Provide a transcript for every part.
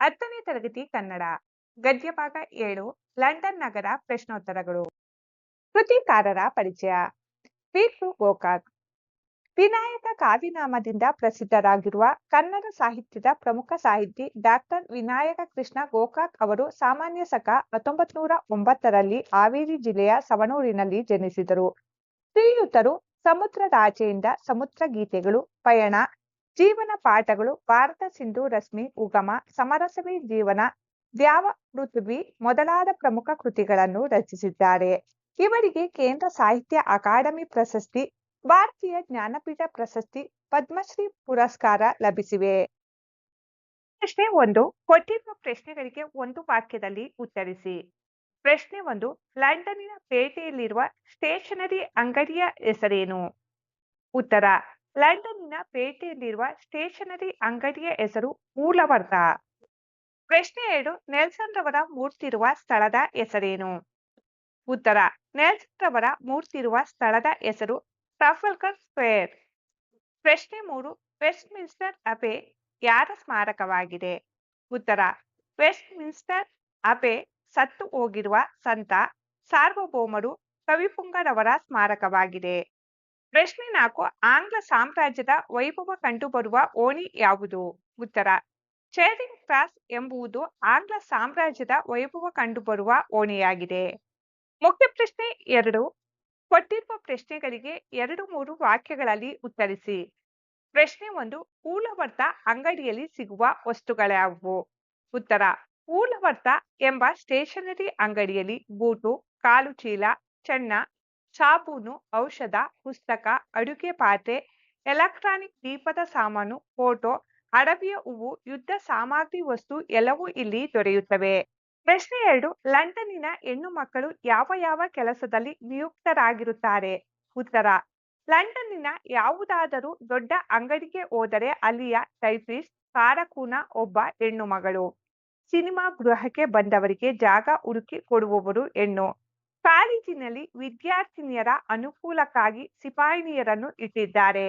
ಹತ್ತನೇ ತರಗತಿ ಕನ್ನಡ, ಗದ್ಯಭಾಗ ಏಳು, ಲಂಡನ್ ನಗರ ಪ್ರಶ್ನೋತ್ತರಗಳು. ಕೃತಿಕಾರರ ಪರಿಚಯ ಪಿಕು ಗೋಕಾಕ್. ವಿನಾಯಕ ಕಾವ್ಯನಾಮದಿಂದ ಪ್ರಸಿದ್ಧರಾಗಿರುವ ಕನ್ನಡ ಸಾಹಿತ್ಯದ ಪ್ರಮುಖ ಸಾಹಿತಿ ಡಾಕ್ಟರ್ ವಿನಾಯಕ ಕೃಷ್ಣ ಗೋಕಾಕ್ ಅವರು ಸಾಮಾನ್ಯ ಸಕ ಹತ್ತೊಂಬತ್ ನೂರ ಒಂಬತ್ತರಲ್ಲಿ ಹಾವೇರಿ ಜಿಲ್ಲೆಯ ಸವಣೂರಿನಲ್ಲಿ ಜನಿಸಿದರು. ಶ್ರೀಯುತರು ಸಮುದ್ರದಾಚೆಯಿಂದ ಸಮುದ್ರ ಗೀತೆಗಳು, ಪಯಣ ಜೀವನ ಪಾಠಗಳು, ಭಾರತ ಸಿಂಧು ರಶ್ಮಿ, ಉಗಮ, ಸಮರಸವಿ ಜೀವನ, ದ್ಯಾವ ಪೃಥ್ವಿ ಮೊದಲಾದ ಪ್ರಮುಖ ಕೃತಿಗಳನ್ನು ರಚಿಸಿದ್ದಾರೆ. ಇವರಿಗೆ ಕೇಂದ್ರ ಸಾಹಿತ್ಯ ಅಕಾಡೆಮಿ ಪ್ರಶಸ್ತಿ, ಭಾರತೀಯ ಜ್ಞಾನಪೀಠ ಪ್ರಶಸ್ತಿ, ಪದ್ಮಶ್ರೀ ಪುರಸ್ಕಾರ ಲಭಿಸಿವೆ. ಪ್ರಶ್ನೆ ಒಂದು, ಕೊಟ್ಟಿರುವ ಪ್ರಶ್ನೆಗಳಿಗೆ ಒಂದು ವಾಕ್ಯದಲ್ಲಿ ಉತ್ತರಿಸಿ. ಪ್ರಶ್ನೆ ಒಂದು, ಲಂಡನ್ನಿನ ಪೇಟೆಯಲ್ಲಿರುವ ಸ್ಟೇಷನರಿ ಅಂಗಡಿಯ ಹೆಸರೇನು? ಉತ್ತರ ಲಂಡನ್ನಿನ ಪೇಟೆಯಲ್ಲಿರುವ ಸ್ಟೇಷನರಿ ಅಂಗಡಿಯ ಹೆಸರು ಮೂಲವರ್ಧ. ಪ್ರಶ್ನೆ ಎರಡು, ನೆಲ್ಸನ್ ರವರ ಮೂರ್ತಿರುವ ಸ್ಥಳದ ಹೆಸರೇನು? ಉತ್ತರ, ನೆಲ್ಸನ್ ರವರ ಮೂರ್ತಿರುವ ಸ್ಥಳದ ಹೆಸರು ಟ್ರಫಲ್ಕರ್ ಸ್ಕ್ವೇರ್. ಪ್ರಶ್ನೆ ಮೂರು ವೆಸ್ಟ್ ಮಿನ್ಸ್ಟರ್ ಅಬೆ ಯಾರ ಸ್ಮಾರಕವಾಗಿದೆ? ಉತ್ತರ ವೆಸ್ಟ್ ಮಿನ್ಸ್ಟರ್ ಅಬೆ ಸತ್ತು ಹೋಗಿರುವ ಸಂತ ಸಾರ್ವಭೌಮರು ಕವಿಪುಂಗರವರ ಸ್ಮಾರಕವಾಗಿದೆ. ಪ್ರಶ್ನೆ ನಾಲ್ಕು, ಆಂಗ್ಲ ಸಾಮ್ರಾಜ್ಯದ ವೈಭವ ಕಂಡುಬರುವ ಓಣಿ ಯಾವುದು? ಉತ್ತರ ಚೇರಿಂಗ್ ಕ್ರಾಸ್ ಎಂಬುದು ಆಂಗ್ಲ ಸಾಮ್ರಾಜ್ಯದ ವೈಭವ ಕಂಡುಬರುವ ಓಣಿಯಾಗಿದೆ. ಮುಖ್ಯ ಪ್ರಶ್ನೆ ಎರಡು, ಕೊಟ್ಟಿರುವ ಪ್ರಶ್ನೆಗಳಿಗೆ ಎರಡು ಮೂರು ವಾಕ್ಯಗಳಲ್ಲಿ ಉತ್ತರಿಸಿ. ಪ್ರಶ್ನೆ ಒಂದು ಕೂಲವರ್ತ ಅಂಗಡಿಯಲ್ಲಿ ಸಿಗುವ ವಸ್ತುಗಳ್ಯಾವುವು ಉತ್ತರ ಊಲವರ್ತ ಎಂಬ ಸ್ಟೇಷನರಿ ಅಂಗಡಿಯಲ್ಲಿ ಬೂಟು, ಕಾಲು ಚೀಲ, ಚೆನ್ನ ಸಾಬೂನು ಔಷಧ, ಪುಸ್ತಕ, ಅಡುಗೆ ಪಾತ್ರೆ, ಎಲೆಕ್ಟ್ರಾನಿಕ್ ದೀಪದ ಸಾಮಾನು, ಫೋಟೋ, ಅಡವಿಯ ಹೂವು, ಯುದ್ಧ ಸಾಮಗ್ರಿ ವಸ್ತು ಎಲ್ಲವೂ ಇಲ್ಲಿ ದೊರೆಯುತ್ತವೆ. ಪ್ರಶ್ನೆ ಎರಡು, ಲಂಡನ್ನಿನ ಹೆಣ್ಣು ಮಕ್ಕಳು ಯಾವ ಯಾವ ಕೆಲಸದಲ್ಲಿ ನಿಯುಕ್ತರಾಗಿರುತ್ತಾರೆ? ಉತ್ತರ, ಲಂಡನ್ನಿನ ಯಾವುದಾದರೂ ದೊಡ್ಡ ಅಂಗಡಿಗೆ ಹೋದರೆ ಅಲ್ಲಿಯ ಟೈಪಿಸ್ಟ್ ಕಾರಕೂನ ಒಬ್ಬ ಹೆಣ್ಣು ಮಗಳು. ಸಿನಿಮಾ ಗೃಹಕ್ಕೆ ಬಂದವರಿಗೆ ಜಾಗ ಹುಡುಕಿ ಕೊಡುವವರು ಹೆಣ್ಣು. ಕಾಲೇಜಿನಲ್ಲಿ ವಿದ್ಯಾರ್ಥಿನಿಯರ ಅನುಕೂಲಕ್ಕಾಗಿ ಸಿಪಾಯಿನಿಯರನ್ನು ಇಟ್ಟಿದ್ದಾರೆ.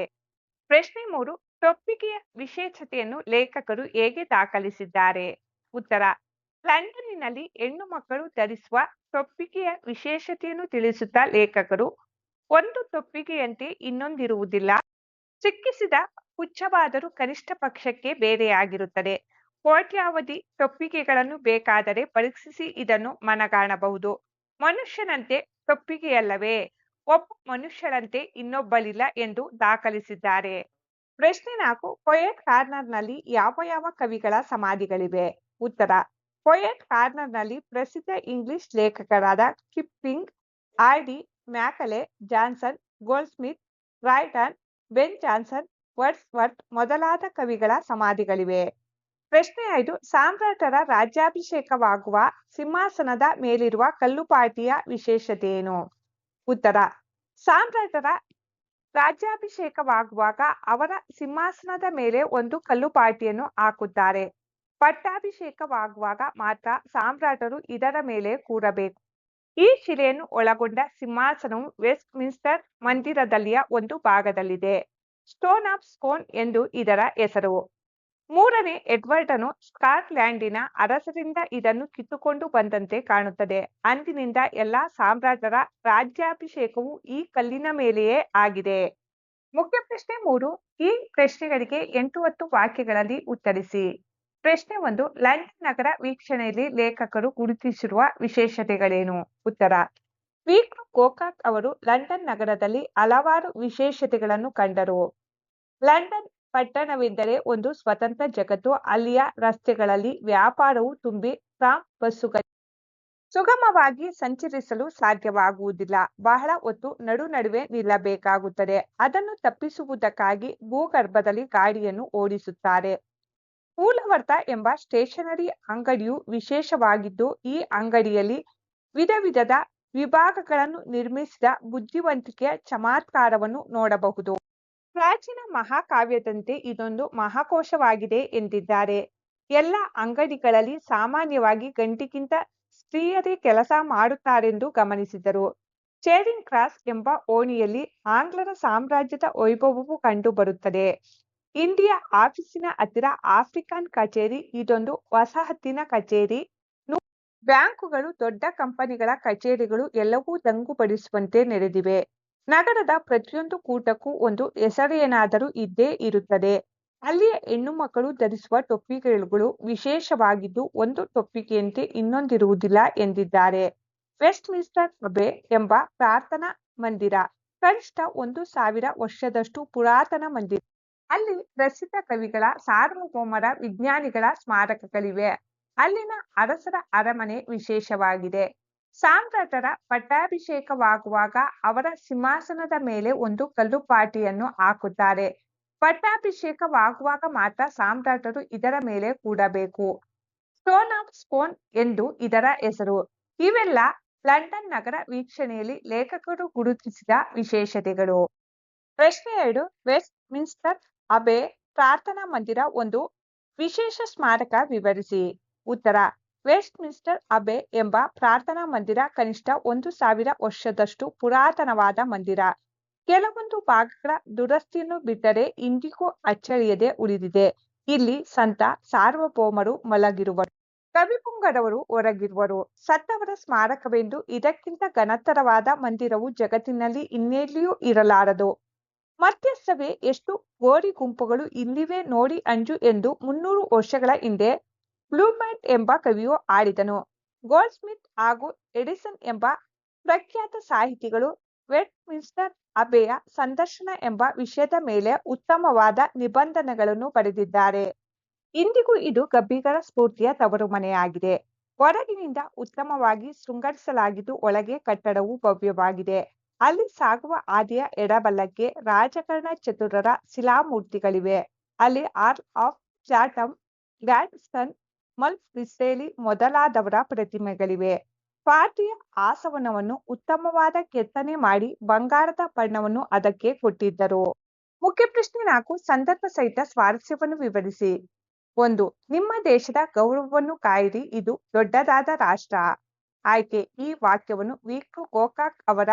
ಪ್ರಶ್ನೆ ಮೂರು, ಟೊಪ್ಪಿಗೆಯ ವಿಶೇಷತೆಯನ್ನು ಲೇಖಕರು ಹೇಗೆ ದಾಖಲಿಸಿದ್ದಾರೆ? ಉತ್ತರ ಲಂಡನ್ನಿನಲ್ಲಿ ಹೆಣ್ಣು ಮಕ್ಕಳು ಧರಿಸುವ ತೊಪ್ಪಿಗೆಯ ವಿಶೇಷತೆಯನ್ನು ತಿಳಿಸುತ್ತಾ ಲೇಖಕರು, ಒಂದು ತೊಪ್ಪಿಗೆಯಂತೆ ಇನ್ನೊಂದಿರುವುದಿಲ್ಲ. ಸಿಕ್ಕಿಸಿದ ಹುಚ್ಚವಾದರೂ ಕನಿಷ್ಠ ಪಕ್ಷಕ್ಕೆ ಬೇರೆಯಾಗಿರುತ್ತದೆ. ಕೋಟ್ಯಾವಧಿ ತೊಪ್ಪಿಗೆಗಳನ್ನು ಬೇಕಾದರೆ ಪರೀಕ್ಷಿಸಿ ಇದನ್ನು ಮನಗಾಣಬಹುದು. ಮನುಷ್ಯನಂತೆ ತಪ್ಪಿಗೆಯಲ್ಲವೇ? ಒಬ್ಬ ಮನುಷ್ಯರಂತೆ ಇನ್ನೊಬ್ಬಲಿಲ್ಲ ಎಂದು ದಾಖಲಿಸಿದ್ದಾರೆ. ಪ್ರಶ್ನೆ ನಾಲ್ಕು, ಪೊಯೆಟ್ ಕಾರ್ನರ್ನಲ್ಲಿ ಯಾವ ಯಾವ ಕವಿಗಳ ಸಮಾಧಿಗಳಿವೆ? ಉತ್ತರ, ಪೊಯೆಟ್ ಕಾರ್ನರ್ನಲ್ಲಿ ಪ್ರಸಿದ್ಧ English ಲೇಖಕರಾದ Kipling R D Macaulay, Johnson, Goldsmith ರಾಯ್ಟನ್ Ben Jonson, Wordsworth ಮೊದಲಾದ ಕವಿಗಳ ಸಮಾಧಿಗಳಿವೆ. ಪ್ರಶ್ನೆ ಐದು, ಸಾಮ್ರಾಟರ ರಾಜ್ಯಾಭಿಷೇಕವಾಗುವ ಸಿಂಹಾಸನದ ಮೇಲಿರುವ ಕಲ್ಲುಪಾಟಿಯ ವಿಶೇಷತೆಯೇನು? ಉತ್ತರ, ಸಾಮ್ರಾಟರ ರಾಜ್ಯಾಭಿಷೇಕವಾಗುವಾಗ ಅವರ ಸಿಂಹಾಸನದ ಮೇಲೆ ಒಂದು ಕಲ್ಲುಪಾಟಿಯನ್ನು ಹಾಕುತ್ತಾರೆ. ಪಟ್ಟಾಭಿಷೇಕವಾಗುವಾಗ ಮಾತ್ರ ಸಾಮ್ರಾಟರು ಇದರ ಮೇಲೆ ಕೂರಬೇಕು. ಈ ಶಿಲೆಯನ್ನು ಒಳಗೊಂಡ ಸಿಂಹಾಸನವು ವೆಸ್ಟ್ ಮಿನ್ಸ್ಟರ್ ಮಂದಿರದಲ್ಲಿಯ ಒಂದು ಭಾಗದಲ್ಲಿದೆ. ಸ್ಟೋನ್ ಆಫ್ ಸ್ಕೋನ್ ಎಂದು ಇದರ ಹೆಸರು. ಮೂರನೇ ಎಡ್ವರ್ಡನು ಸ್ಕಾಟ್ಲ್ಯಾಂಡಿನ ಅರಸರಿಂದ ಇದನ್ನು ಕಿತ್ತುಕೊಂಡು ಬಂದಂತೆ ಕಾಣುತ್ತದೆ. ಅಂದಿನಿಂದ ಎಲ್ಲಾ ಸಾಮ್ರಾಟರ ರಾಜ್ಯಾಭಿಷೇಕವು ಈ ಕಲ್ಲಿನ ಮೇಲೆಯೇ ಆಗಿದೆ. ಮುಖ್ಯ ಪ್ರಶ್ನೆ ಮೂರು, ಈ ಪ್ರಶ್ನೆಗಳಿಗೆ ಎಂಟು ಹತ್ತು ವಾಕ್ಯಗಳಲ್ಲಿ ಉತ್ತರಿಸಿ. ಪ್ರಶ್ನೆ ಒಂದು, ಲಂಡನ್ ನಗರ ವೀಕ್ಷಣೆಯಲ್ಲಿ ಲೇಖಕರು ಗುರುತಿಸಿರುವ ವಿಶೇಷತೆಗಳೇನು? ಉತ್ತರ ವೀಕ್ ಗೋಕಾಕ್ ಅವರು ಲಂಡನ್ ನಗರದಲ್ಲಿ ಹಲವಾರು ವಿಶೇಷತೆಗಳನ್ನು ಕಂಡರು. ಲಂಡನ್ ಪಟ್ಟಣವೆಂದರೆ ಒಂದು ಸ್ವತಂತ್ರ ಜಗತ್ತು. ಅಲ್ಲಿಯ ರಸ್ತೆಗಳಲ್ಲಿ ವ್ಯಾಪಾರವು ತುಂಬಿ ಟ್ರಾಮ್ ಬಸ್ಸುಗಳು ಸುಗಮವಾಗಿ ಸಂಚರಿಸಲು ಸಾಧ್ಯವಾಗುವುದಿಲ್ಲ. ಬಹಳ ಹೊತ್ತು ನಡು ನಡುವೆ ನಿಲ್ಲಬೇಕಾಗುತ್ತದೆ. ಅದನ್ನು ತಪ್ಪಿಸುವುದಕ್ಕಾಗಿ ಭೂಗರ್ಭದಲ್ಲಿ ಗಾಡಿಯನ್ನು ಓಡಿಸುತ್ತಾರೆ. ಮೂಲವರ್ತ ಎಂಬ ಸ್ಟೇಷನರಿ ಅಂಗಡಿಯು ವಿಶೇಷವಾಗಿದ್ದು, ಈ ಅಂಗಡಿಯಲ್ಲಿ ವಿಧ ವಿಧದ ವಿಭಾಗಗಳನ್ನು ನಿರ್ಮಿಸಿದ ಬುದ್ಧಿವಂತಿಕೆಯ ಚಮತ್ಕಾರವನ್ನು ನೋಡಬಹುದು. ಪ್ರಾಚೀನ ಮಹಾಕಾವ್ಯದಂತೆ ಇದೊಂದು ಮಹಾಕೋಶವಾಗಿದೆ ಎಂದಿದ್ದಾರೆ. ಎಲ್ಲ ಅಂಗಡಿಗಳಲ್ಲಿ ಸಾಮಾನ್ಯವಾಗಿ ಗಂಟಿಗಿಂತ ಸ್ತ್ರೀಯರೇ ಕೆಲಸ ಮಾಡುತ್ತಾರೆಂದು ಗಮನಿಸಿದರು. ಚೇರಿಂಗ್ ಕ್ರಾಸ್ ಎಂಬ ಓಣಿಯಲ್ಲಿ ಆಂಗ್ಲರ ಸಾಮ್ರಾಜ್ಯದ ವೈಭವವು ಕಂಡುಬರುತ್ತದೆ. ಇಂಡಿಯಾ ಆಫೀಸಿನ ಹತ್ತಿರ ಆಫ್ರಿಕನ್ ಕಚೇರಿ, ಇದೊಂದು ವಸಾಹತಿನ ಕಚೇರಿ. ಬ್ಯಾಂಕುಗಳು ದೊಡ್ಡ ಕಂಪನಿಗಳ ಕಚೇರಿಗಳು ಎಲ್ಲವೂ ದಂಗುಬಡಿಸುವಂತೆ ನಡೆದಿವೆ ನಗರದ ಪ್ರತಿಯೊಂದು ಕೂಟಕ್ಕೂ ಒಂದು ಹೆಸರೇನಾದರೂ ಇದ್ದೇ ಇರುತ್ತದೆ. ಅಲ್ಲಿಯ ಹೆಣ್ಣು ಮಕ್ಕಳು ಧರಿಸುವ ಟೊಪ್ಪಿಗೆಗಳು ವಿಶೇಷವಾಗಿದ್ದು ಒಂದು ಟೊಪ್ಪಿಗೆಯಂತೆ ಇನ್ನೊಂದಿರುವುದಿಲ್ಲ ಎಂದಿದ್ದಾರೆ. ವೆಸ್ಟ್ ಮಿನ್ಸ್ಟರ್ ಸಭೆ ಎಂಬ ಪ್ರಾರ್ಥನಾ ಮಂದಿರ. ಕನಿಷ್ಠ ಒಂದು ಸಾವಿರ ವರ್ಷದಷ್ಟು ಪುರಾತನ ಮಂದಿರ. ಅಲ್ಲಿ ಪ್ರಸಿದ್ಧ ಕವಿಗಳ ಸಾರ್ವಭೌಮರ ವಿಜ್ಞಾನಿಗಳ ಸ್ಮಾರಕಗಳಿವೆ. ಅಲ್ಲಿನ ಅರಸರ ಅರಮನೆ ವಿಶೇಷವಾಗಿದೆ. ಸಾಮ್ರಾಟರ ಪಟ್ಟಾಭಿಷೇಕವಾಗುವಾಗ ಅವರ ಸಿಂಹಾಸನದ ಮೇಲೆ ಒಂದು ಕಲ್ಲುಪಾಟಿಯನ್ನು ಹಾಕುತ್ತಾರೆ. ಪಟ್ಟಾಭಿಷೇಕವಾಗುವಾಗ ಮಾತ್ರ ಸಾಮ್ರಾಟರು ಇದರ ಮೇಲೆ ಕೂಡಬೇಕು. ಸ್ಟೋನ್ ಆಫ್ ಸ್ಪೋನ್ ಎಂದು ಇದರ ಹೆಸರು. ಇವೆಲ್ಲ ಲಂಡನ್ ನಗರ ವೀಕ್ಷಣೆಯಲ್ಲಿ ಲೇಖಕರು ಗುರುತಿಸಿದ ವಿಶೇಷತೆಗಳು. ಪ್ರಶ್ನೆ ಎರಡು ವೆಸ್ಟ್ ಮಿನ್ಸ್ಟರ್ ಅಬೆ ಪ್ರಾರ್ಥನಾ ಮಂದಿರ ಒಂದು ವಿಶೇಷ ಸ್ಮಾರಕ ವಿವರಿಸಿ. ಉತ್ತರ ವೆಸ್ಟ್ ಮಿನ್ಸ್ಟರ್ ಅಬೆ ಎಂಬ ಪ್ರಾರ್ಥನಾ ಮಂದಿರ ಕನಿಷ್ಠ ಒಂದು ಸಾವಿರ ವರ್ಷದಷ್ಟು ಪುರಾತನವಾದ ಮಂದಿರ. ಕೆಲವೊಂದು ಭಾಗಗಳ ದುರಸ್ತಿಯನ್ನು ಬಿಟ್ಟರೆ ಇಂದಿಗೂ ಅಚ್ಚಳಿಯದೆ ಉಳಿದಿದೆ. ಇಲ್ಲಿ ಸಂತ ಸಾರ್ವಭೌಮರು ಮಲಗಿರುವರು. ಕವಿಪುಂಗರವರು ಹೊರಗಿರುವರು ಸತ್ತವರ ಸ್ಮಾರಕವೆಂದು ಇದಕ್ಕಿಂತ ಘನತರವಾದ ಮಂದಿರವು ಜಗತ್ತಿನಲ್ಲಿ ಇನ್ನೆಲ್ಲಿಯೂ ಇರಲಾರದು. ಮಧ್ಯಸ್ಥವೇ ಎಷ್ಟು ಗೋರಿ ಗುಂಪುಗಳು ಇಲ್ಲಿವೆ ನೋಡಿ ಅಂಜು ಎಂದು ಮುನ್ನೂರು ವರ್ಷಗಳ ಹಿಂದೆ ಬ್ಲೂಮೈಟ್ ಎಂಬ ಕವಿಯು ಆಡಿದನು. ಗೋಲ್ಡ್ ಸ್ಮಿತ್ ಹಾಗೂ ಎಡಿಸನ್ ಎಂಬ ಪ್ರಖ್ಯಾತ ಸಾಹಿತಿಗಳು ವೆಟ್ ಮಿನ್ಸ್ಟರ್ ಅಬೆಯ ಸಂದರ್ಶನ ಎಂಬ ವಿಷಯದ ಮೇಲೆ ಉತ್ತಮವಾದ ನಿಬಂಧನೆಗಳನ್ನು ಪಡೆದಿದ್ದಾರೆ ಇಂದಿಗೂ ಇದು ಗಬ್ಬಿಗರ ಸ್ಫೂರ್ತಿಯ ತವರು ಮನೆಯಾಗಿದೆ. ಹೊರಗಿನಿಂದ ಉತ್ತಮವಾಗಿ ಶೃಂಗರಿಸಲಾಗಿದ್ದು ಒಳಗೆ ಕಟ್ಟಡವು ಭವ್ಯವಾಗಿದೆ. ಅಲ್ಲಿ ಸಾಗುವ ಹಾದಿಯ ಎಡಬಲಕ್ಕೆ ರಾಜಕಾರಣ ಚತುರರ ಶಿಲಾಮೂರ್ತಿಗಳಿವೆ. ಅಲ್ಲಿ ಆರ್ಲ್ ಆಫ್ ಚಾಟಮ್ ಗ್ಯಾಡ್ಸನ್ ಮಲ್ ರಿಸ್ರೇಲಿ ಮೊದಲಾದವರ ಪ್ರತಿಮೆಗಳಿವೆ. ಪಾರ್ಟಿಯ ಆಸವನವನ್ನು ಉತ್ತಮವಾದ ಕೆತ್ತನೆ ಮಾಡಿ ಬಂಗಾರದ ಬಣ್ಣವನ್ನು ಅದಕ್ಕೆ ಕೊಟ್ಟಿದ್ದರು. ಮುಖ್ಯ ಪ್ರಶ್ನೆ ನಾಲ್ಕು, ಸಂದರ್ಭ ಸಹಿತ ಸ್ವಾರಸ್ಯವನ್ನು ವಿವರಿಸಿ. ಒಂದು, ನಿಮ್ಮ ದೇಶದ ಗೌರವವನ್ನು ಕಾಯಿರಿ ಇದು ದೊಡ್ಡದಾದ ರಾಷ್ಟ್ರ. ಆಯ್ಕೆ, ಈ ವಾಕ್ಯವನ್ನು ವಿಕ್ರು ಗೋಕಾಕ್ ಅವರ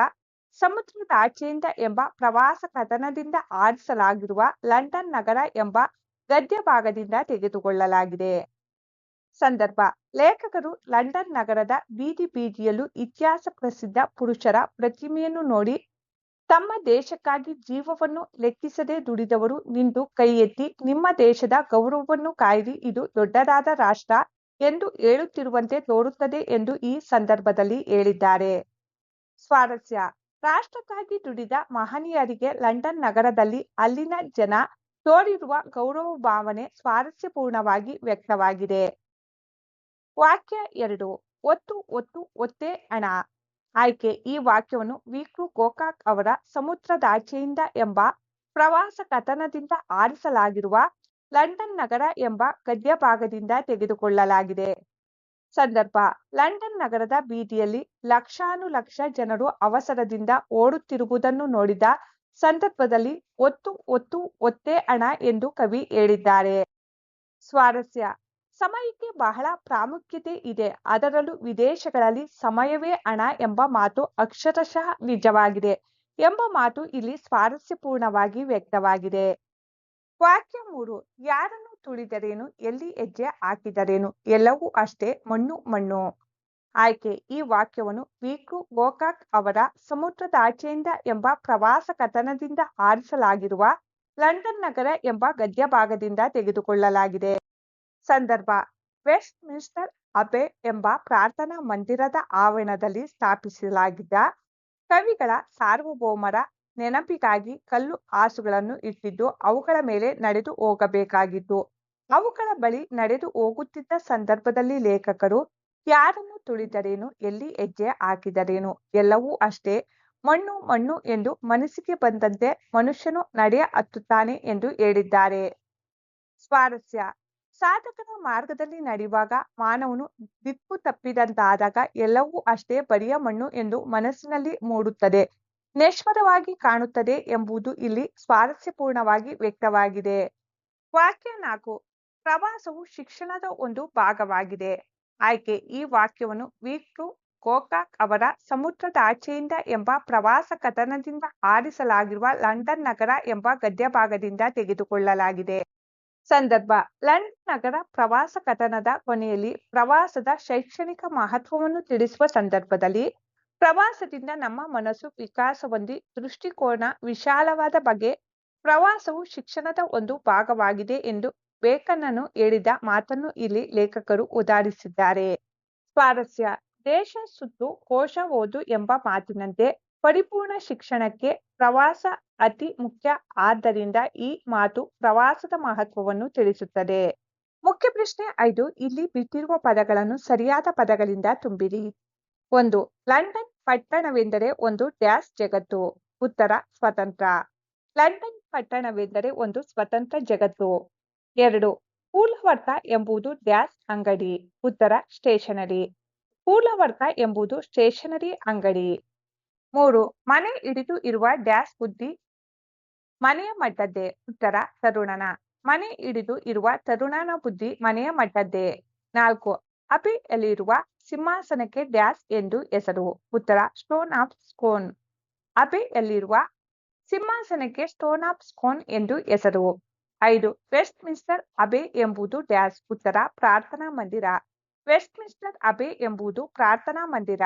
ಸಮುದ್ರದ ಆಚೆಯಿಂದ ಎಂಬ ಪ್ರವಾಸ ಕಥನದಿಂದ ಆರಿಸಲಾಗಿರುವ ಲಂಡನ್ ನಗರ ಎಂಬ ಗದ್ಯ ಭಾಗದಿಂದ ತೆಗೆದುಕೊಳ್ಳಲಾಗಿದೆ. ಸಂದರ್ಭ. ಲೇಖಕರು ಲಂಡನ್ ನಗರದ ಬೀದಿ ಬೀದಿಯಲ್ಲೂ ಇತಿಹಾಸ ಪ್ರಸಿದ್ಧ ಪುರುಷರ ಪ್ರತಿಮೆಯನ್ನು ನೋಡಿ ತಮ್ಮ ದೇಶಕ್ಕಾಗಿ ಜೀವವನ್ನು ಲೆಕ್ಕಿಸದೆ ದುಡಿದವರು ನಿಂದು ಕೈ ಎತ್ತಿ ನಿಮ್ಮ ದೇಶದ ಗೌರವವನ್ನು ಕಾಯಿರಿ, ಇದು ದೊಡ್ಡದಾದ ರಾಷ್ಟ್ರ ಎಂದು ಹೇಳುತ್ತಿರುವಂತೆ ತೋರುತ್ತದೆ ಎಂದು ಈ ಸಂದರ್ಭದಲ್ಲಿ ಹೇಳಿದ್ದಾರೆ. ಸ್ವಾರಸ್ಯ. ರಾಷ್ಟ್ರಕ್ಕಾಗಿ ದುಡಿದ ಮಹನೀಯರಿಗೆ ಲಂಡನ್ ನಗರದಲ್ಲಿ ಅಲ್ಲಿನ ಜನ ತೋರಿರುವ ಗೌರವ ಭಾವನೆ ಸ್ವಾರಸ್ಯಪೂರ್ಣವಾಗಿ ವ್ಯಕ್ತವಾಗಿದೆ. ವಾಕ್ಯ ಎರಡು, ಒತ್ತು ಒತ್ತು, ಒತ್ತೆ ಹಣ ಆಯ್ಕೆ, ಈ ವಾಕ್ಯವನ್ನು ವಿಕ್ರು ಗೋಕಾಕ್ ಅವರ ಸಮುದ್ರದಾಚೆಯಿಂದ ಎಂಬ ಪ್ರವಾಸ ಕಥನದಿಂದ ಆರಿಸಲಾಗಿರುವ ಲಂಡನ್ ನಗರ ಎಂಬ ಗದ್ಯ ಭಾಗದಿಂದ ತೆಗೆದುಕೊಳ್ಳಲಾಗಿದೆ. ಸಂದರ್ಭ, ಲಂಡನ್ ನಗರದ ಬೀದಿಯಲ್ಲಿ ಲಕ್ಷಾನುಲಕ್ಷ ಜನರು ಅವಸರದಿಂದ ಓಡುತ್ತಿರುವುದನ್ನು ನೋಡಿದ ಸಂದರ್ಭದಲ್ಲಿ ಒತ್ತು ಒತ್ತು, ಒತ್ತೆ ಹಣ ಎಂದು ಕವಿ ಹೇಳಿದ್ದಾರೆ. ಸ್ವಾರಸ್ಯ ಸಮಯಕ್ಕೆ ಬಹಳ ಪ್ರಾಮುಖ್ಯತೆ ಇದೆ. ಅದರಲ್ಲೂ ವಿದೇಶಗಳಲ್ಲಿ ಸಮಯವೇ ಹಣ ಎಂಬ ಮಾತು ಅಕ್ಷರಶಃ ನಿಜವಾಗಿದೆ ಎಂಬ ಮಾತು ಇಲ್ಲಿ ಸ್ವಾರಸ್ಯಪೂರ್ಣವಾಗಿ ವ್ಯಕ್ತವಾಗಿದೆ. ವಾಕ್ಯ ಮೂರು, ಯಾರನ್ನು ತುಳಿದರೇನು, ಎಲ್ಲಿ ಹೆಜ್ಜೆ ಹಾಕಿದರೇನು, ಎಲ್ಲವೂ ಅಷ್ಟೇ ಮಣ್ಣು ಮಣ್ಣು. ಆಯ್ಕೆ, ಈ ವಾಕ್ಯವನ್ನು ವೀಕು ಗೋಕಾಕ್ ಅವರ ಸಮುದ್ರದಾಚೆಯಿಂದ ಎಂಬ ಪ್ರವಾಸ ಕಥನದಿಂದ ಆರಿಸಲಾಗಿರುವ ಲಂಡನ್ ನಗರ ಎಂಬ ಗದ್ಯ ಭಾಗದಿಂದ ತೆಗೆದುಕೊಳ್ಳಲಾಗಿದೆ. ಸಂದರ್ಭ. ವೆಸ್ಟ್ ಮಿನಿಸ್ಟರ್ ಅಬೆ ಎಂಬ ಪ್ರಾರ್ಥನಾ ಮಂದಿರದ ಆವರಣದಲ್ಲಿ ಸ್ಥಾಪಿಸಲಾಗಿದ್ದ ಕವಿಗಳ ಸಾರ್ವಭೌಮರ ನೆನಪಿಗಾಗಿ ಕಲ್ಲು ಹಾಸುಗಳನ್ನು ಇಟ್ಟಿದ್ದು, ಅವುಗಳ ಮೇಲೆ ನಡೆದು ಹೋಗಬೇಕಾಗಿತ್ತು. ಅವುಗಳ ಬಳಿ ನಡೆದು ಹೋಗುತ್ತಿದ್ದ ಸಂದರ್ಭದಲ್ಲಿ ಲೇಖಕರು, ಯಾರನ್ನು ತುಳಿದರೇನು, ಎಲ್ಲಿ ಹೆಜ್ಜೆ ಹಾಕಿದರೇನು, ಎಲ್ಲವೂ ಅಷ್ಟೇ, ಮಣ್ಣು ಮಣ್ಣು ಎಂದು ಮನಸ್ಸಿಗೆ ಬಂದಂತೆ ಮನುಷ್ಯನು ನಡೆಯ ಹತ್ತುತ್ತಾನೆ ಎಂದು ಹೇಳಿದ್ದಾರೆ. ಸ್ವಾರಸ್ಯ. ಸಾಧಕನ ಮಾರ್ಗದಲ್ಲಿ ನಡೆಯುವಾಗ ಮಾನವನು ದಿಕ್ಕು ತಪ್ಪಿದಂತಾದಾಗ ಎಲ್ಲವೂ ಅಷ್ಟೇ ಬರಿಯ ಮಣ್ಣು ಎಂದು ಮನಸ್ಸಿನಲ್ಲಿ ಮೂಡುತ್ತದೆ. ನಶ್ವರವಾಗಿ ಕಾಣುತ್ತದೆ ಎಂಬುದು ಇಲ್ಲಿ ಸ್ವಾರಸ್ಯಪೂರ್ಣವಾಗಿ ವ್ಯಕ್ತವಾಗಿದೆ. ವಾಕ್ಯ ನಾಲ್ಕು. ಪ್ರವಾಸವು ಶಿಕ್ಷಣದ ಒಂದು ಭಾಗವಾಗಿದೆ. ಆಯ್ಕೆ. ಈ ವಾಕ್ಯವನ್ನು ವಿಕ್ರು ಗೋಕಾಕ್ ಅವರ ಸಮುದ್ರದ ಆಚೆಯಿಂದ ಎಂಬ ಪ್ರವಾಸ ಕಥನದಿಂದ ಆರಿಸಲಾಗಿರುವ ಲಂಡನ್ ನಗರ ಎಂಬ ಗದ್ಯಭಾಗದಿಂದ ತೆಗೆದುಕೊಳ್ಳಲಾಗಿದೆ. ಸಂದರ್ಭ ಲಂಡನ್ ನಗರ ಪ್ರವಾಸ ಕಥನದ ಕೊನೆಯಲ್ಲಿ ಪ್ರವಾಸದ ಶೈಕ್ಷಣಿಕ ಮಹತ್ವವನ್ನು ತಿಳಿಸುವ ಸಂದರ್ಭದಲ್ಲಿ ಪ್ರವಾಸದಿಂದ ನಮ್ಮ ಮನಸ್ಸು ವಿಕಾಸ ಹೊಂದಿ ದೃಷ್ಟಿಕೋನ ವಿಶಾಲವಾದ ಬಗೆ ಪ್ರವಾಸವು ಶಿಕ್ಷಣದ ಒಂದು ಭಾಗವಾಗಿದೆ ಎಂದು ಬೇಕನ್ನನು ಹೇಳಿದ ಮಾತನ್ನು ಇಲ್ಲಿ ಲೇಖಕರು ಉದಾಹರಿಸಿದ್ದಾರೆ. ಸ್ವಾರಸ್ಯ ದೇಶ ಸುತ್ತು, ಕೋಶ ಓದು ಎಂಬ ಮಾತಿನಂತೆ ಪರಿಪೂರ್ಣ ಶಿಕ್ಷಣಕ್ಕೆ ಪ್ರವಾಸ ಅತಿ ಮುಖ್ಯ ಆದ್ದರಿಂದ ಈ ಮಾತು ಪ್ರವಾಸದ ಮಹತ್ವವನ್ನು ತಿಳಿಸುತ್ತದೆ. ಮುಖ್ಯ ಪ್ರಶ್ನೆ ಐದು ಇಲ್ಲಿ ಬಿಟ್ಟಿರುವ ಪದಗಳನ್ನು ಸರಿಯಾದ ಪದಗಳಿಂದ ತುಂಬಿರಿ. ಒಂದು, ಲಂಡನ್ ಪಟ್ಟಣವೆಂದರೆ ಒಂದು ಡ್ಯಾಶ್ ಜಗತ್ತು. ಉತ್ತರ, ಸ್ವತಂತ್ರ. ಲಂಡನ್ ಪಟ್ಟಣವೆಂದರೆ ಒಂದು ಸ್ವತಂತ್ರ ಜಗತ್ತು. ಎರಡು ಕೂಲವರ್ತ ಎಂಬುದು ಡ್ಯಾಶ್ ಅಂಗಡಿ. ಉತ್ತರ, ಸ್ಟೇಷನರಿ. ಕೂಲವರ್ತ ಎಂಬುದು ಸ್ಟೇಷನರಿ ಅಂಗಡಿ. ಮೂರು, ಮನೆ ಹಿಡಿದು ಇರುವ ಡ್ಯಾಶ್ ಬುದ್ಧಿ ಮನೆಯ ಮಟ್ಟದ್ದೇ. ಉತ್ತರ, ತರುಣನ. ಮನೆ ಹಿಡಿದು ಇರುವ ತರುಣನ ಬುದ್ಧಿ ಮನೆಯ ಮಟ್ಟದ್ದೇ. ನಾಲ್ಕು ಅಲ್ಲಿರುವ ಸಿಂಹಾಸನಕ್ಕೆ ಡ್ಯಾಶ್ ಎಂದು ಹೆಸರು. ಉತ್ತರ, ಸ್ಟೋನ್ ಆಫ್ ಸ್ಕೋನ್. ಅಬೆಯಲ್ಲಿರುವ ಸಿಂಹಾಸನಕ್ಕೆ ಸ್ಟೋನ್ ಆಫ್ ಸ್ಕೋನ್ ಎಂದು ಹೆಸರು. ಐದು ವೆಸ್ಟ್ ಮಿನ್ಸ್ಟರ್ ಅಬೆ ಎಂಬುದು ಡ್ಯಾಶ್. ಉತ್ತರ, ಪ್ರಾರ್ಥನಾ ಮಂದಿರ. ವೆಸ್ಟ್ ಮಿನ್ಸ್ಟರ್ ಅಬೆ ಎಂಬುದು ಪ್ರಾರ್ಥನಾ ಮಂದಿರ.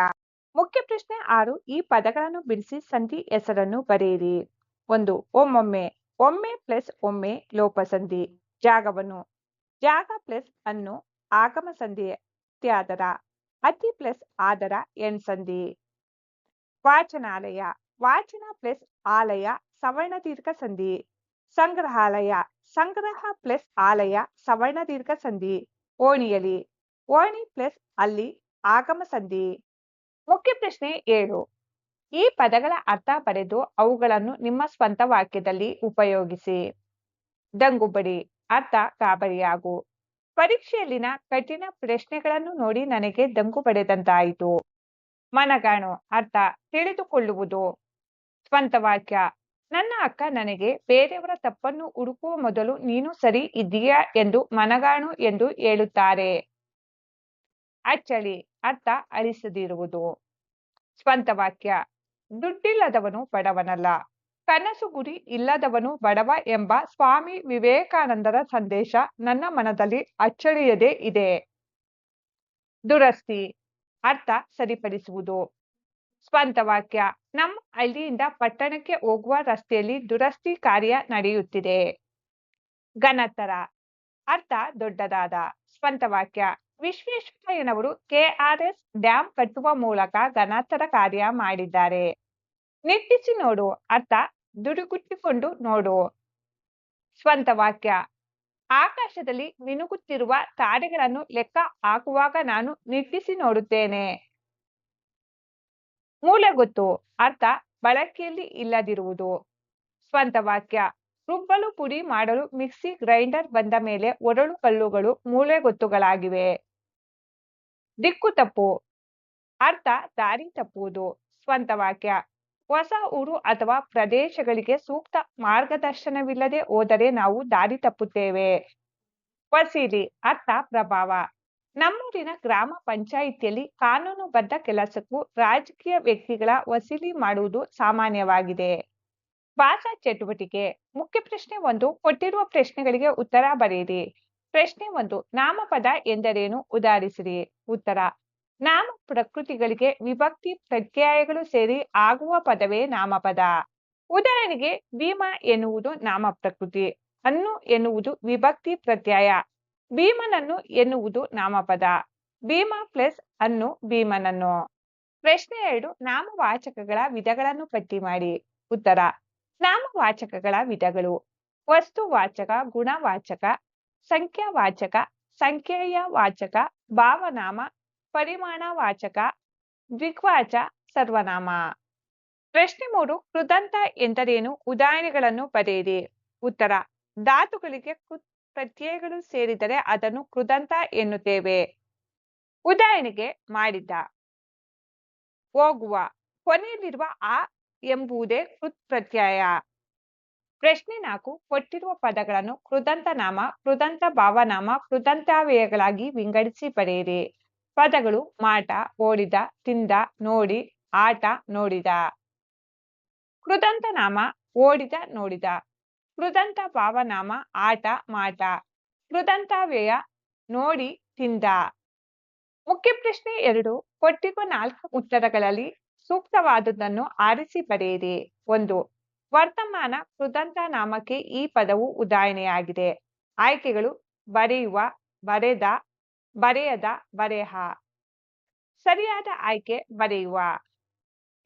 ಮುಖ್ಯ ಪ್ರಶ್ನೆ ಆರು, ಈ ಪದಗಳನ್ನು ಬಿಡಿಸಿ ಸಂಧಿ ಹೆಸರನ್ನು ಬರೆಯಿರಿ. ಒಂದು, ಒಮ್ಮೊಮ್ಮೆ, ಒಮ್ಮೆ ಪ್ಲಸ್ ಒಮ್ಮೆ ಲೋಪಸಂಧಿ. ಜಾಗವನ್ನು, ಜಾಗ ಪ್ಲಸ್ ಅನ್ನು ಆಗಮ ಸಂಧಿ ಅತ್ಯಾದರ, ಅತಿ ಪ್ಲಸ್ ಆದರ ಎಣ್ಸಂಧಿ. ವಾಚನಾಲಯ, ವಾಚನ ಪ್ಲಸ್ ಆಲಯ ಸವರ್ಣದೀರ್ಘ ಸಂಧಿ. ಸಂಗ್ರಹಾಲಯ, ಸಂಗ್ರಹ ಪ್ಲಸ್ ಆಲಯ ಸವರ್ಣದೀರ್ಘ ಸಂಧಿ. ಓಣಿಯಲಿ, ಓಣಿ ಪ್ಲಸ್ ಅಲ್ಲಿ ಆಗಮ ಸಂಧಿ. ಮುಖ್ಯ ಪ್ರಶ್ನೆ ಏಳು ಈ ಪದಗಳ ಅರ್ಥ ಬರೆದು ಅವುಗಳನ್ನು ನಿಮ್ಮ ಸ್ವಂತ ವಾಕ್ಯದಲ್ಲಿ ಉಪಯೋಗಿಸಿ. ದಂಗುಬಡಿ, ಅರ್ಥ ಗಾಬರಿಯಾಗು. ಪರೀಕ್ಷೆಯಲ್ಲಿನ ಕಠಿಣ ಪ್ರಶ್ನೆಗಳನ್ನು ನೋಡಿ ನನಗೆ ದಂಗು ಪಡೆದಂತಾಯಿತು ಮನಗಾಣು, ಅರ್ಥ ತಿಳಿದುಕೊಳ್ಳುವುದು. ಸ್ವಂತ ವಾಕ್ಯ, ನನ್ನ ಅಕ್ಕ ನನಗೆ ಬೇರೆಯವರ ತಪ್ಪನ್ನು ಹುಡುಕುವ ಮೊದಲು ನೀನು ಸರಿ ಇದ್ದೀಯಾ ಎಂದು ಮನಗಾಣು ಎಂದು ಹೇಳುತ್ತಾರೆ. ಅಚ್ಚಳಿ ಅರ್ಥ ಅಳಿಸದಿರುವುದು. ಸ್ವಂತ ವಾಕ್ಯ ದುಡ್ಡಿಲ್ಲದವನು ಬಡವನಲ್ಲ. ಕನಸು ಗುರಿ ಇಲ್ಲದವನು ಬಡವ ಎಂಬ ಸ್ವಾಮಿ ವಿವೇಕಾನಂದರ ಸಂದೇಶ ನನ್ನ ಮನದಲ್ಲಿ ಅಚ್ಚಳಿಯದೇ ಇದೆ. ದುರಸ್ತಿ, ಅರ್ಥ ಸರಿಪಡಿಸುವುದು. ಸ್ವಂತ ವಾಕ್ಯ ನಮ್ಮ ಹಳ್ಳಿಯಿಂದ ಪಟ್ಟಣಕ್ಕೆ ಹೋಗುವ ರಸ್ತೆಯಲ್ಲಿ ದುರಸ್ತಿ ಕಾರ್ಯ ನಡೆಯುತ್ತಿದೆ. ಘನತರ ಅರ್ಥ ದೊಡ್ಡದಾದ. ಸ್ವಂತ ವಾಕ್ಯ ವಿಶ್ವೇಶ್ವರಯ್ಯನವರು ಕೆಆರ್ಎಸ್ ಡ್ಯಾಂ ಕಟ್ಟುವ ಮೂಲಕ ಘನತ್ತರ ಕಾರ್ಯ ಮಾಡಿದ್ದಾರೆ. ನಿಟ್ಟಿಸಿ ನೋಡು, ಅರ್ಥ ದುಡುಗುಟ್ಟಿಕೊಂಡು ನೋಡು. ಸ್ವಂತ ವಾಕ್ಯ ಆಕಾಶದಲ್ಲಿ ಮಿನುಗುತ್ತಿರುವ ತಾರೆಗಳನ್ನು ಲೆಕ್ಕ ಹಾಕುವಾಗ ನಾನು ನಿಟ್ಟಿಸಿ ನೋಡುತ್ತೇನೆ. ಮೂಲೆಗೊತ್ತು ಅರ್ಥ ಬಳಕೆಯಲ್ಲಿ ಇಲ್ಲದಿರುವುದು. ಸ್ವಂತ ವಾಕ್ಯ ರುಬ್ಬಲು ಪುಡಿ ಮಾಡಲು ಮಿಕ್ಸಿ ಗ್ರೈಂಡರ್ ಬಂದ ಮೇಲೆ ಒರಳು ಕಲ್ಲುಗಳು ಮೂಳೆಗೊತ್ತುಗಳಾಗಿವೆ ದಿಕ್ಕು ತಪ್ಪು ಅರ್ಥ, ದಾರಿ ತಪ್ಪುವುದು. ಸ್ವಂತ ವಾಕ್ಯ ಹೊಸ ಊರು ಅಥವಾ ಪ್ರದೇಶಗಳಿಗೆ ಸೂಕ್ತ ಮಾರ್ಗದರ್ಶನವಿಲ್ಲದೆ ಹೋದರೆ ನಾವು ದಾರಿ ತಪ್ಪುತ್ತೇವೆ. ವಸೀಲಿ ಅರ್ಥ, ಪ್ರಭಾವ. ನಮ್ಮೂರಿನ ಗ್ರಾಮ ಪಂಚಾಯಿತಿಯಲ್ಲಿ ಕಾನೂನುಬದ್ಧ ಕೆಲಸಕ್ಕೂ ರಾಜಕೀಯ ವ್ಯಕ್ತಿಗಳ ವಸೀಲಿ ಮಾಡುವುದು ಸಾಮಾನ್ಯವಾಗಿದೆ. ಭಾಷಾ ಚಟುವಟಿಕೆ ಮುಖ್ಯ ಪ್ರಶ್ನೆ ಒಂದು, ಕೊಟ್ಟಿರುವ ಪ್ರಶ್ನೆಗಳಿಗೆ ಉತ್ತರ ಬರೆಯಿರಿ. ಪ್ರಶ್ನೆ ಒಂದು, ನಾಮಪದ ಎಂದರೇನು ಉದಾಹರಿಸಿರಿ. ಉತ್ತರ, ನಾಮ ಪ್ರಕೃತಿಗಳಿಗೆ ವಿಭಕ್ತಿ ಪ್ರತ್ಯಯಗಳು ಸೇರಿ ಆಗುವ ಪದವೇ ನಾಮಪದ. ಉದಾಹರಣೆಗೆ, ಭೀಮ ಎನ್ನುವುದು ನಾಮ ಪ್ರಕೃತಿ. ಅನ್ನು ಎನ್ನುವುದು ವಿಭಕ್ತಿ ಪ್ರತ್ಯಯ. ಭೀಮನನ್ನು ಎನ್ನುವುದು ನಾಮಪದ. ಭೀಮ ಪ್ಲಸ್ ಅನ್ನು ಭೀಮನನ್ನು. ಪ್ರಶ್ನೆ ಎರಡು, ನಾಮವಾಚಕಗಳ ವಿಧಗಳನ್ನು ಪಟ್ಟಿ ಮಾಡಿ. ಉತ್ತರ ನಾಮವಾಚಕಗಳ ವಿಧಗಳು ವಸ್ತುವಾಚಕ, ಗುಣವಾಚಕ, ಸಂಖ್ಯಾವಾಚಕ, ಸಂಖ್ಯೇಯವಾಚಕ, ಭಾವನಾಮ, ಪರಿಮಾಣವಾಚಕ, ದ್ವಿಗ್ವಾಚ, ಸರ್ವನಾಮ. ಪ್ರಶ್ನೆ ಮೂರು, ಕೃದಂತ ಎಂದರೇನು ಉದಾಹರಣೆಗಳನ್ನು ಬರೆಯಿರಿ. ಉತ್ತರ, ಧಾತುಗಳಿಗೆ ಕೃತ್ ಪ್ರತ್ಯಯಗಳು ಸೇರಿದರೆ ಅದನ್ನು ಕೃದಂತ ಎನ್ನುತ್ತೇವೆ. ಉದಾಹರಣೆಗೆ ಮಾಡಿದ ಹೋಗುವ, ಕೊನೆಯಲ್ಲಿರುವ ಆ ಎಂಬುದೇ ಕೃತ್ ಪ್ರತ್ಯಯ. ಪ್ರಶ್ನೆ ನಾಲ್ಕು, ಕೊಟ್ಟಿರುವ ಪದಗಳನ್ನು ಕೃದಂತ ನಾಮ, ಕೃದಂತ ಭಾವನಾಮ ಕೃದಂತಾವ್ಯಯಗಳಾಗಿ ವಿಂಗಡಿಸಿ ಬರೆಯಿರಿ. ಪದಗಳು ಮಾಟ, ಓಡಿದ, ತಿಂದ, ನೋಡಿ, ಆಟ, ನೋಡಿದ ಕೃದಂತ ನಾಮ, ಓಡಿದ, ನೋಡಿದ ಕೃದಂತ ಭಾವನಾಮ, ಆಟ, ಮಾಟ ಕೃದಂತಾವ್ಯಯ, ನೋಡಿ, ತಿಂದ ಮುಖ್ಯ ಪ್ರಶ್ನೆ ಎರಡು, ಕೊಟ್ಟಿರುವ ನಾಲ್ಕು ಉತ್ತರಗಳಲ್ಲಿ ಸೂಕ್ತವಾದುದನ್ನು ಆರಿಸಿ ಬರೆಯಿರಿ. ಒಂದು, ವರ್ತಮಾನ ಕೃದಂತ ನಾಮಕ್ಕೆ ಈ ಪದವು ಉದಾಹರಣೆಯಾಗಿದೆ. ಆಯ್ಕೆಗಳು, ಬರೆಯುವ, ಬರೆದ, ಬರೆಯದ, ಬರೆಹ. ಸರಿಯಾದ ಆಯ್ಕೆ, ಬರೆಯುವ.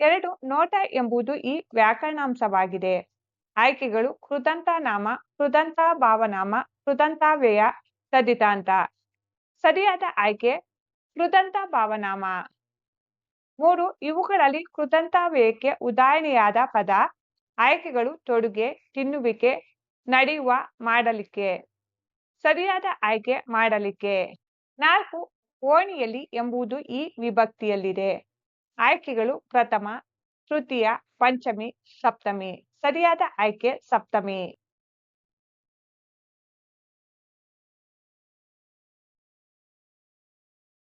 ಎರಡು, ನೋಟ ಎಂಬುದು ಈ ವ್ಯಾಕರಣಾಂಶವಾಗಿದೆ. ಆಯ್ಕೆಗಳು, ಕೃದಂತ ನಾಮ, ಕೃದಂತ ಭಾವನಾಮ, ಕೃದಂತ ವ್ಯಯ ತದಿತಾಂತ ಸರಿಯಾದ ಆಯ್ಕೆ, ಕೃದಂತ ಭಾವನಾಮ. ಮೂರು, ಇವುಗಳಲ್ಲಿ ಕೃದಂತ ವ್ಯಯಕ್ಕೆ ಉದಾಹರಣೆಯಾದ ಪದ, ಆಯ್ಕೆಗಳು, ತೊಡುಗೆ, ತಿನ್ನುವಿಕೆ, ನಡೆಯುವ, ಮಾಡಲಿಕ್ಕೆ. ಸರಿಯಾದ ಆಯ್ಕೆ, ಮಾಡಲಿಕ್ಕೆ. ನಾಲ್ಕು, ಓಣಿಯಲ್ಲಿ ಎಂಬುದು ಈ ವಿಭಕ್ತಿಯಲ್ಲಿದೆ. ಆಯ್ಕೆಗಳು, ಪ್ರಥಮ, ತೃತೀಯ, ಪಂಚಮಿ, ಸಪ್ತಮಿ. ಸರಿಯಾದ ಆಯ್ಕೆ, ಸಪ್ತಮಿ.